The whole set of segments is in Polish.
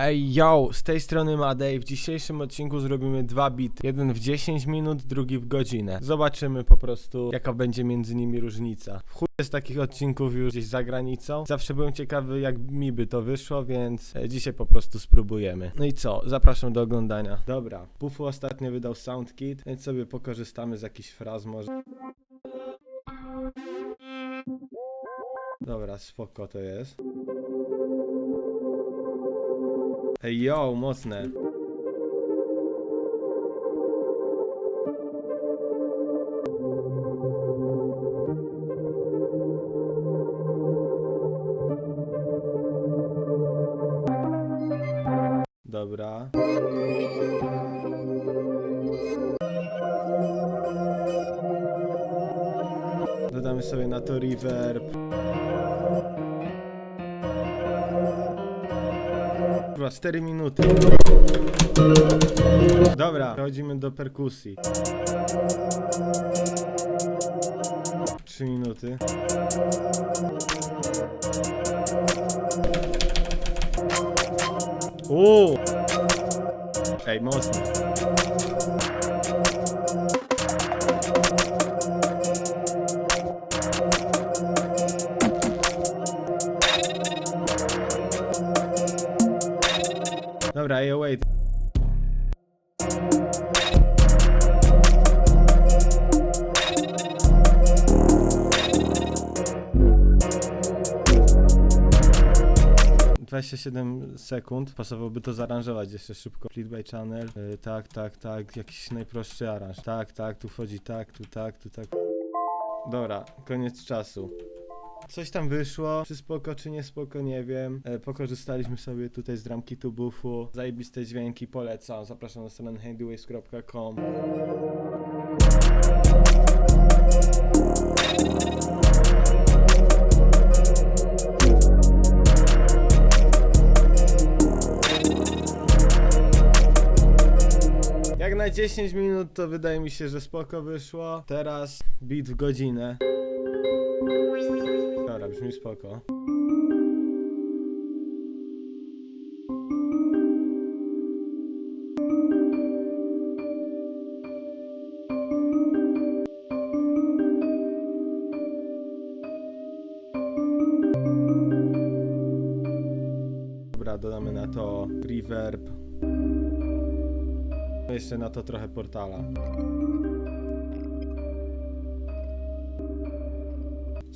Ej, yo, z tej strony Madej. W dzisiejszym odcinku zrobimy dwa bity. Jeden w 10 minut, drugi w godzinę. Zobaczymy po prostu, jaka będzie między nimi różnica. W chuj z takich odcinków już gdzieś za granicą. Zawsze byłem ciekawy, jak mi by to wyszło, więc e, dzisiaj po prostu spróbujemy. No i co? Zapraszam do oglądania. Dobra, Pufu ostatnio wydał SoundKit, więc sobie pokorzystamy z jakichś fraz może. Dobra, spoko to jest. Ej, yo, mocne. Dobra. Dodamy sobie na to reverb. Chyba 4 minuty. Dobra, przechodzimy do perkusji. 3 minuty. Uuu! Ej, mocno. Dobra, ej, wait. Dwadzieścia siedem sekund, pasowałoby to zaaranżować jeszcze szybko. Split by channel, y, tak, tak, tak, jakiś najprostszy aranż. Tak, tak, tu wchodzi tak, tu tak, tu tak. Dobra, koniec czasu. Coś tam wyszło, czy spoko, czy nie spoko, nie wiem. E, pokorzystaliśmy sobie tutaj z dramki tu buffu. Zajebiste dźwięki, polecam. Zapraszam na stronę handyways.com. Jak na 10 minut to wydaje mi się, że spoko wyszło. Teraz beat w godzinę. Dobra, brzmi spoko. Dodamy na to reverb. Jeszcze na to trochę portala.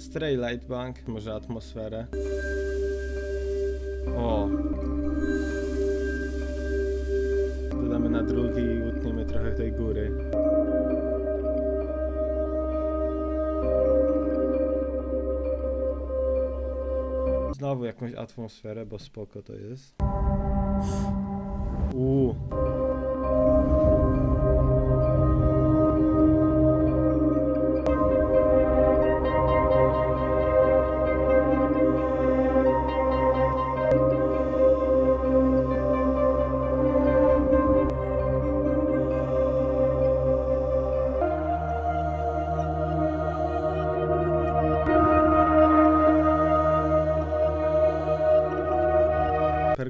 Stray Light Bank, może atmosferę. O! Dodamy na drugi i utniemy trochę tej góry. Znowu jakąś atmosferę, bo spoko to jest. Uuu.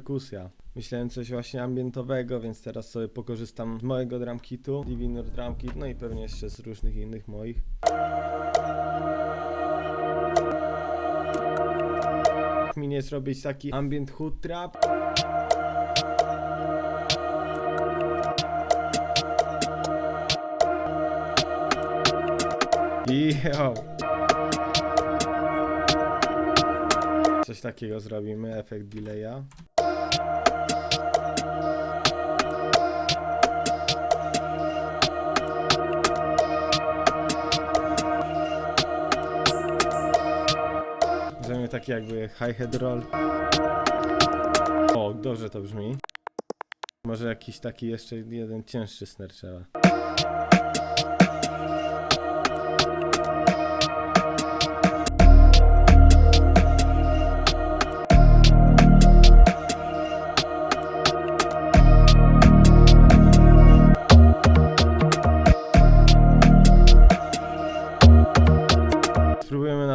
Perkusja. Myślałem coś właśnie ambientowego, więc teraz sobie pokorzystam z mojego drum kitu, Divinor Drum Kit, no i pewnie jeszcze z różnych innych moich. Mi nie zrobić taki ambient hood trap. Yo. Coś takiego zrobimy, efekt delaya. Taki jakby hi-hat roll. O, dobrze to brzmi. Może jakiś taki jeszcze jeden cięższy snare trzeba.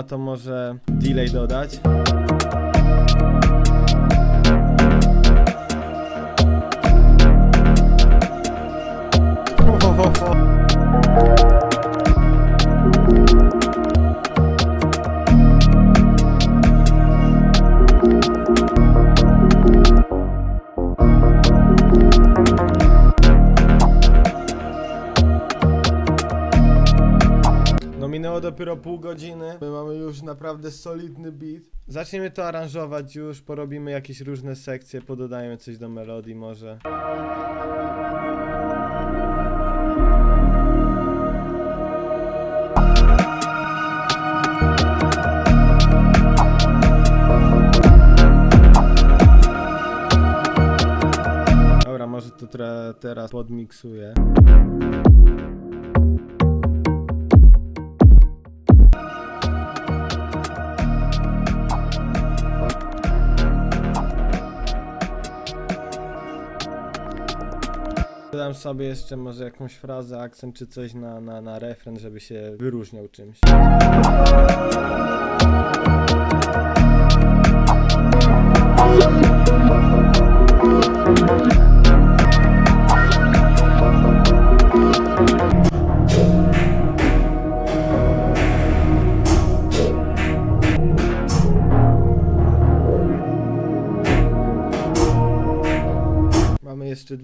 To może delay dodać. Dopiero pół godziny. My mamy już naprawdę solidny beat. Zaczniemy to aranżować już, porobimy jakieś różne sekcje, pododajemy coś do melodii może. Dobra, może to teraz podmiksuję. Sobie jeszcze może jakąś frazę, akcent czy coś na, na, na refren, żeby się wyróżniał czymś.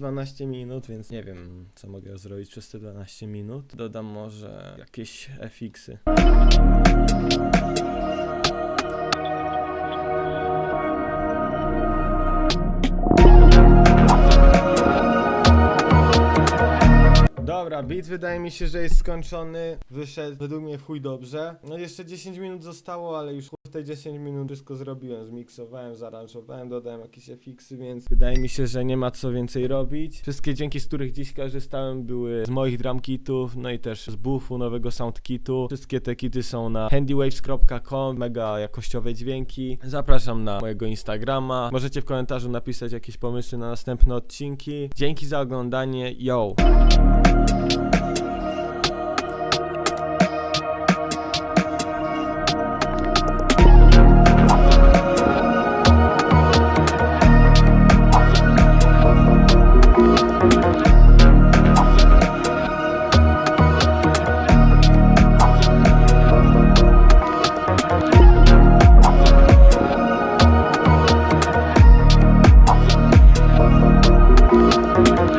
12 minut, więc nie wiem, co mogę zrobić przez te 12 minut. Dodam może jakieś FX-y. Dobra, beat wydaje mi się, że jest skończony. Wyszedł według mnie w chuj dobrze. No jeszcze 10 minut zostało, ale już te 10 minut wszystko zrobiłem. Zmiksowałem, zaaranżowałem, dodałem jakieś efixy, więc wydaje mi się, że nie ma co więcej robić. Wszystkie dźwięki, z których dziś korzystałem były z moich drum kitów, no i też z buffu, nowego sound kitu. Wszystkie te kity są na handywaves.com, mega jakościowe dźwięki. Zapraszam na mojego Instagrama. Możecie w komentarzu napisać jakieś pomysły na następne odcinki. Dzięki za oglądanie. Yo!